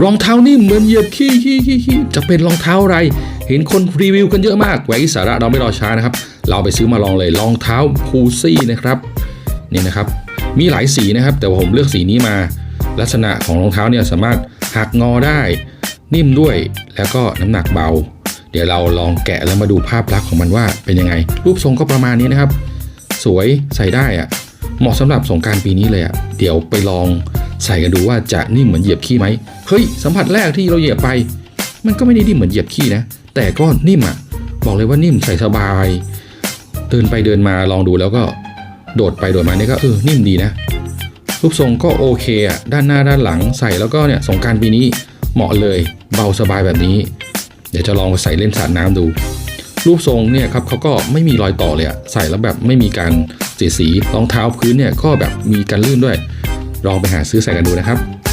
รองเท้านี่เหมือนเหยียบขี้ขี้ขี้ขี้จะเป็นรองเท้าอะไร เห็นคนรีวิวกันเยอะมากไว้สาระเราไม่รอช้านะครับ เราไปซื้อมาลองเลยรองเท้าพูซี่นะครับนี่นะครับ มีหลายสีนะครับ แต่ว่าผมเลือกสีนี้มา ลักษณะของรองเท้าเนี่ยสามารถหักงอได้ นิ่มด้วยแล้วก็น้ำหนักเบา เดี๋ยวเราลองแกะแล้วมาดูภาพลักษณ์ของมันว่าเป็นยังไง รูปทรงก็ประมาณนี้นะครับ สวยใส่ได้อะเหมาะสำหรับสงการปีนี้เลยอะเดี๋ยวไปลอง ใส่กันดูว่าจะนิ่มเหมือนเหยียบขี้ไหมเฮ้ยสัมผัสแรกที่เราเหยียบไป มันก็ไม่ได้นิ่มเหมือนเหยียบขี้นะ แต่ก็นิ่มอะบอกเลยว่านิ่มใส่สบายเดินไปเดินมาลองดูแล้วก็โดดไปโดดมาเนี่ยก็เออนิ่มดีนะรูปทรงก็โอเคอะด้านหน้าด้านหลังใส่แล้วก็เนี่ยสงการปีนี้เหมาะเลยเบาสบายแบบนี้ เดี๋ยวจะลองใส่เล่นสาดน้ำดู รูปทรงเนี่ยครับเขาก็ไม่มีรอยต่อเลยอะใส่แล้วแบบไม่มีการเสียสีรองเท้าพื้นเนี่ยก็แบบมีการลื่นด้วย ลองไปหาซื้อใส่กันดูนะครับ